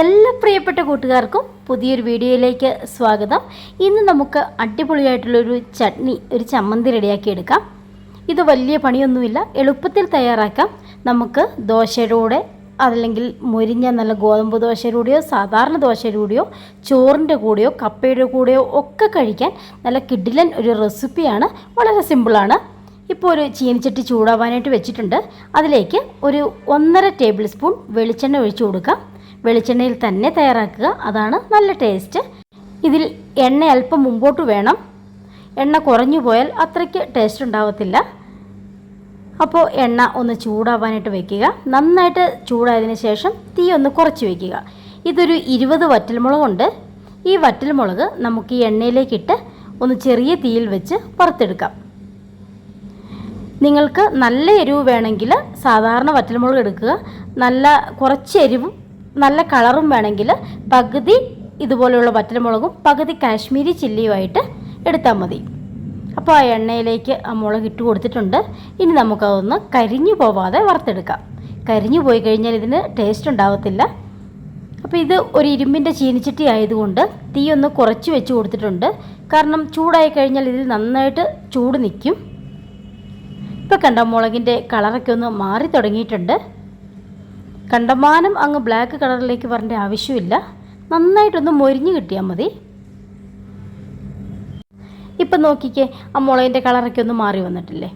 എല്ലാ പ്രിയപ്പെട്ട കൂട്ടുകാർക്കും പുതിയൊരു വീഡിയോയിലേക്ക് സ്വാഗതം. ഇന്ന് നമുക്ക് അടിപൊളിയായിട്ടുള്ളൊരു ചട്നി ഒരു ചമ്മന്തി റെഡിയാക്കി എടുക്കാം. ഇത് വലിയ പണിയൊന്നുമില്ല എളുപ്പത്തിൽ തയ്യാറാക്കാം. നമുക്ക് ദോശയുടെ കൂടെ അതല്ലെങ്കിൽ മൊരിഞ്ഞ നല്ല ഗോതമ്പ് ദോശയിലൂടെയോ സാധാരണ ദോശയിലൂടെയോ ചോറിന്റെ കൂടെയോ കപ്പയുടെ കൂടെയോ ഒക്കെ കഴിക്കാൻ നല്ല കിഡിലൻ ഒരു റെസിപ്പിയാണ്. വളരെ സിമ്പിളാണ്. ഇപ്പോൾ ഒരു ചീനിച്ചട്ടി ചൂടാവാനായിട്ട് വെച്ചിട്ടുണ്ട്. അതിലേക്ക് ഒരു ഒന്നര ടേബിൾ സ്പൂൺ വെളിച്ചെണ്ണ ഒഴിച്ചു കൊടുക്കാം. വെളിച്ചെണ്ണയിൽ തന്നെ തയ്യാറാക്കുക. അതാണ് നല്ല ടേസ്റ്റ്. ഇതിൽ എണ്ണ അല്പം മുമ്പോട്ട് വേണം. എണ്ണ കുറഞ്ഞു പോയാൽ അത്രയ്ക്ക് ടേസ്റ്റ് ഉണ്ടാവത്തില്ല. അപ്പോൾ എണ്ണ ഒന്ന് ചൂടാവാനായിട്ട് വെക്കുക. നന്നായിട്ട് ചൂടായതിനു ശേഷം തീ ഒന്ന് കുറച്ച് വെക്കുക. ഇതൊരു ഇരുപത് വറ്റൽമുളകുണ്ട്. ഈ വറ്റൽമുളക് നമുക്ക് ഈ എണ്ണയിലേക്കിട്ട് ഒന്ന് ചെറിയ തീയിൽ വെച്ച് വറുത്തെടുക്കാം. നിങ്ങൾക്ക് നല്ല എരിവ് വേണമെങ്കിൽ സാധാരണ വറ്റൽമുളക് എടുക്കുക. നല്ല കുറച്ച് എരിവും നല്ല കളറും വേണമെങ്കിൽ പകുതി ഇതുപോലെയുള്ള വറ്റൽമുളകും പകുതി കാശ്മീരി ചില്ലിയുമായിട്ട് എടുത്താൽ മതി. അപ്പോൾ ആ എണ്ണയിലേക്ക് ആ മുളക് ഇട്ട് കൊടുത്തിട്ടുണ്ട്. ഇനി നമുക്കതൊന്ന് കരിഞ്ഞു പോവാതെ വറുത്തെടുക്കാം. കരിഞ്ഞു പോയി കഴിഞ്ഞാൽ ഇതിന് ടേസ്റ്റ് ഉണ്ടാവത്തില്ല. അപ്പോൾ ഇത് ഒരു ഇരുമ്പിന്റെ ചീനിച്ചട്ടി ആയതുകൊണ്ട് തീ ഒന്ന് കുറച്ച് വെച്ച് കൊടുത്തിട്ടുണ്ട്. കാരണം ചൂടായി കഴിഞ്ഞാൽ ഇതിൽ നന്നായിട്ട് ചൂട് നിൽക്കും. ഇപ്പോൾ കണ്ട മുളകിന്റെ കളറൊക്കെ ഒന്ന് മാറി തുടങ്ങിയിട്ടുണ്ട്. കണ്ടമാനം അങ്ങ് ബ്ലാക്ക് കളറിലേക്ക് വരേണ്ട ആവശ്യമില്ല. നന്നായിട്ടൊന്ന് മൊരിഞ്ഞ് കിട്ടിയാൽ മതി. ഇപ്പം നോക്കിക്കേ ആ മുളകിന്റെ കളറൊക്കെ ഒന്ന് മാറി വന്നിട്ടില്ലേ?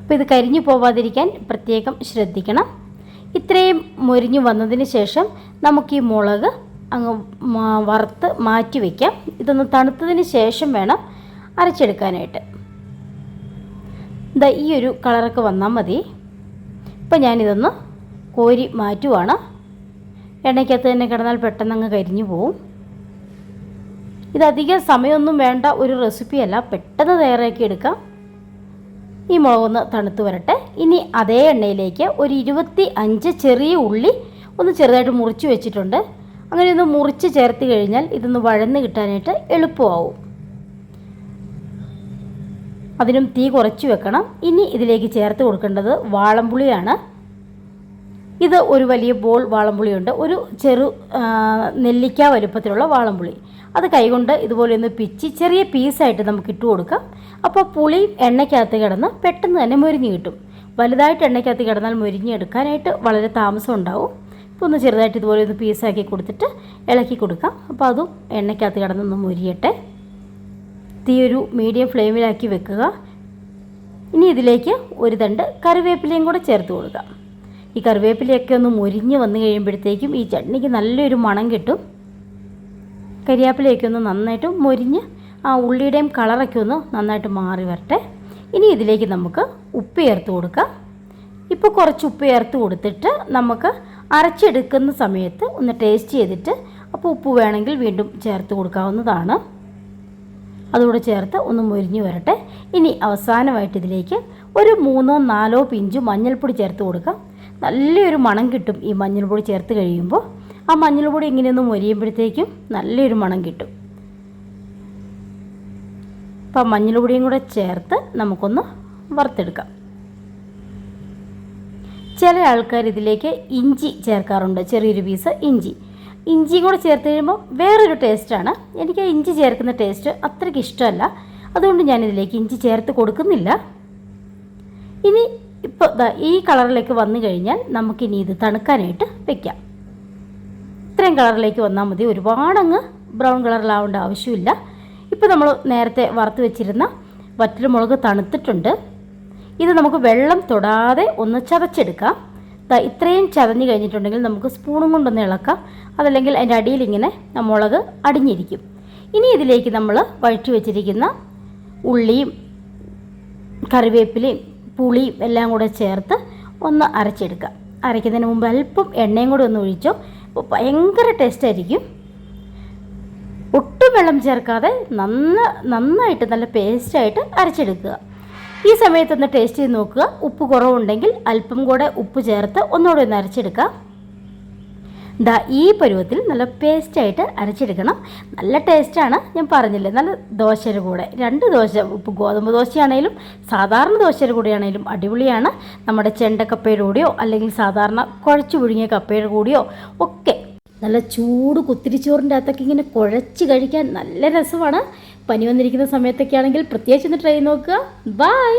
അപ്പോൾ ഇത് കരിഞ്ഞു പോവാതിരിക്കാൻ പ്രത്യേകം ശ്രദ്ധിക്കണം. ഇത്രയും മൊരിഞ്ഞു വന്നതിന് ശേഷം നമുക്ക് ഈ മുളക് അങ്ങ് വറുത്ത് മാറ്റി വയ്ക്കാം ഇതൊന്ന് തണുത്തതിന് ശേഷം വേണം അരച്ചെടുക്കാനായിട്ട്. ഈ ഒരു കളറൊക്കെ വന്നാൽ മതി. ഇപ്പം ഞാനിതൊന്ന് കോരി മാറ്റുവാണ്. എണ്ണയ്ക്കകത്ത് തന്നെ കിടന്നാൽ പെട്ടെന്ന് അങ്ങ് കരിഞ്ഞു പോവും. ഇതധികം സമയമൊന്നും വേണ്ട ഒരു റെസിപ്പിയല്ല പെട്ടെന്ന് തയ്യാറാക്കി എടുക്കാം. ഈ മുളകൊന്ന് തണുത്ത് വരട്ടെ. ഇനി അതേ എണ്ണയിലേക്ക് ഒരു ഇരുപത്തി അഞ്ച് ചെറിയ ഉള്ളി ഒന്ന് ചെറുതായിട്ട് മുറിച്ച് വെച്ചിട്ടുണ്ട്. അങ്ങനെ ഒന്ന് മുറിച്ച് ചേർത്ത് കഴിഞ്ഞാൽ ഇതൊന്ന് വഴന്ന് കിട്ടാനായിട്ട് എളുപ്പമാവും. അതിനും തീ കുറച്ച് വെക്കണം. ഇനി ഇതിലേക്ക് ചേർത്ത് കൊടുക്കേണ്ടത് വാളംപുളിയാണ്. ഇത് ഒരു വലിയ ബോൾ വാളംപുളിയുണ്ട്. ഒരു ചെറു നെല്ലിക്ക വലുപ്പത്തിലുള്ള വാളംപുളി. അത് കൈകൊണ്ട് ഇതുപോലെ ഒന്ന് പിച്ച് ചെറിയ പീസായിട്ട് നമുക്ക് ഇട്ട് കൊടുക്കാം. അപ്പോൾ പുളി എണ്ണയ്ക്കകത്ത് കിടന്ന് പെട്ടെന്ന് തന്നെ മുരിഞ്ഞ് കിട്ടും. വലുതായിട്ട് എണ്ണയ്ക്കകത്ത് കിടന്നാൽ മുരിഞ്ഞെടുക്കാനായിട്ട് വളരെ താമസം ഉണ്ടാവും. ഇപ്പോൾ ഒന്ന് ചെറുതായിട്ട് ഇതുപോലെ ഒന്ന് പീസാക്കി കൊടുത്തിട്ട് ഇളക്കി കൊടുക്കാം. അപ്പോൾ അതും എണ്ണയ്ക്കകത്ത് കിടന്നൊന്ന് മൊരിയട്ടെ. തീ ഒരു മീഡിയം ഫ്ലെയിമിലാക്കി വെക്കുക. ഇനി ഇതിലേക്ക് ഒരു തണ്ട് കറിവേപ്പിലയും കൂടെ ചേർത്ത് കൊടുക്കുക. ഈ കറിവേപ്പിലയൊക്കെ ഒന്ന് മുരിഞ്ഞ് വന്നു കഴിയുമ്പോഴത്തേക്കും ഈ ചട്നിക്ക് നല്ലൊരു മണം കിട്ടും. കരിയാപ്പിലയൊക്കെ ഒന്ന് നന്നായിട്ട് മുരിഞ്ഞ് ആ ഉള്ളിയുടെയും കളറൊക്കെ ഒന്ന് നന്നായിട്ട് മാറി വരട്ടെ. ഇനി ഇതിലേക്ക് നമുക്ക് ഉപ്പ് ചേർത്ത് കൊടുക്കാം ഇപ്പോൾ കുറച്ച് ഉപ്പ് ചേർത്ത് കൊടുത്തിട്ട് നമുക്ക് അരച്ചെടുക്കുന്ന സമയത്ത് ഒന്ന് ടേസ്റ്റ് ചെയ്തിട്ട് അപ്പോൾ ഉപ്പ് വേണമെങ്കിൽ വീണ്ടും ചേർത്ത് കൊടുക്കാവുന്നതാണ്. അതുകൂടെ ചേർത്ത് ഒന്ന് മുരിഞ്ഞു വരട്ടെ. ഇനി അവസാനമായിട്ട് ഇതിലേക്ക് ഒരു മൂന്നോ നാലോ പിഞ്ച് മഞ്ഞൾപ്പൊടി ചേർത്ത് കൊടുക്കാം. നല്ലൊരു മണം കിട്ടും ഈ മഞ്ഞൾപ്പൊടി ചേർത്ത് കഴിയുമ്പോൾ. ആ മഞ്ഞൾപ്പൊടി ഇങ്ങനെയൊന്ന് മൊരിയുമ്പോഴത്തേക്കും നല്ലൊരു മണം കിട്ടും. അപ്പം മഞ്ഞൾപ്പൊടിയും കൂടെ ചേർത്ത് നമുക്കൊന്ന് വറുത്തെടുക്കാം. ചില ആൾക്കാർ ഇതിലേക്ക് ഇഞ്ചി ചേർക്കാറുണ്ട് ചെറിയൊരു പീസ് ഇഞ്ചി. ഇഞ്ചി കൂടെ ചേർത്ത് കഴിയുമ്പോൾ വേറൊരു ടേസ്റ്റാണ്. എനിക്ക് ഇഞ്ചി ചേർക്കുന്ന ടേസ്റ്റ് അത്രയ്ക്ക് ഇഷ്ടമല്ല. അതുകൊണ്ട് ഞാനിതിലേക്ക് ഇഞ്ചി ചേർത്ത് കൊടുക്കുന്നില്ല. ഇനി ഇപ്പോൾ ഈ കളറിലേക്ക് വന്നു കഴിഞ്ഞാൽ നമുക്കിനി ഇത് തണുക്കാനായിട്ട് വെക്കാം. ഇത്രയും കളറിലേക്ക് വന്നാൽ മതി. ഒരുപാടങ്ങ് ബ്രൗൺ കളറിലാവേണ്ട ആവശ്യമില്ല. ഇപ്പോൾ നമ്മൾ നേരത്തെ വറുത്ത് വെച്ചിരുന്ന വറ്റൽമുളക് തണുത്തിട്ടുണ്ട്. ഇത് നമുക്ക് വെള്ളം തൊടാതെ ഒന്ന് ചതച്ചെടുക്കാം. ഇത്രയും ചതഞ്ഞ് കഴിഞ്ഞിട്ടുണ്ടെങ്കിൽ നമുക്ക് സ്പൂണും കൊണ്ടൊന്ന് ഇളക്കാം. അതല്ലെങ്കിൽ അതിന്റെ അടിയിൽ ഇങ്ങനെ മുളക് അടിഞ്ഞിരിക്കും. ഇനി ഇതിലേക്ക് നമ്മൾ വഴറ്റി വെച്ചിരിക്കുന്ന ഉള്ളിയും കറിവേപ്പിലയും പുളിയും എല്ലാം കൂടെ ചേർത്ത് ഒന്ന് അരച്ചെടുക്കുക. അരയ്ക്കുന്നതിന് മുമ്പ് അല്പം എണ്ണയും കൂടി ഒന്ന് ഒഴിച്ചോ. അപ്പോൾ ഭയങ്കര ടേസ്റ്റ് ആയിരിക്കും. ഒട്ടും വെള്ളം ചേർക്കാതെ നന്ന നന്നായിട്ട് നല്ല പേസ്റ്റായിട്ട് അരച്ചെടുക്കുക. ഈ സമയത്ത് ഒന്ന് ടേസ്റ്റ് ചെയ്ത് നോക്കുക. ഉപ്പ് കുറവുണ്ടെങ്കിൽ അല്പം കൂടെ ഉപ്പ് ചേർത്ത് ഒന്നുകൂടെ ഒന്ന് അരച്ചെടുക്കാം ദാ ഈ പരുവത്തിൽ നല്ല പേസ്റ്റായിട്ട് അരച്ചെടുക്കണം. നല്ല ടേസ്റ്റാണ് ഞാൻ പറഞ്ഞില്ലേ നല്ല ദോശയുടെ കൂടെ. രണ്ട് ദോശ ഇപ്പോൾ ഗോതമ്പ് ദോശയാണേലും സാധാരണ ദോശയുടെ കൂടെയാണേലും അടിപൊളിയാണ്. നമ്മുടെ ചെണ്ടക്കപ്പയുടെ കൂടെയോ അല്ലെങ്കിൽ സാധാരണ കുഴച്ചു പുഴുങ്ങിയ കപ്പയുടെ കൂടെയോ ഒക്കെ. നല്ല ചൂട് കുത്തിരിച്ചോറിന്റെ അകത്തൊക്കെ ഇങ്ങനെ കുഴച്ച് കഴിക്കാൻ നല്ല രസമാണ്. പനി വന്നിരിക്കുന്ന സമയത്തൊക്കെ ആണെങ്കിൽ പ്രത്യേകിച്ച് ഒന്ന് ട്രൈ നോക്കുക. ബായ്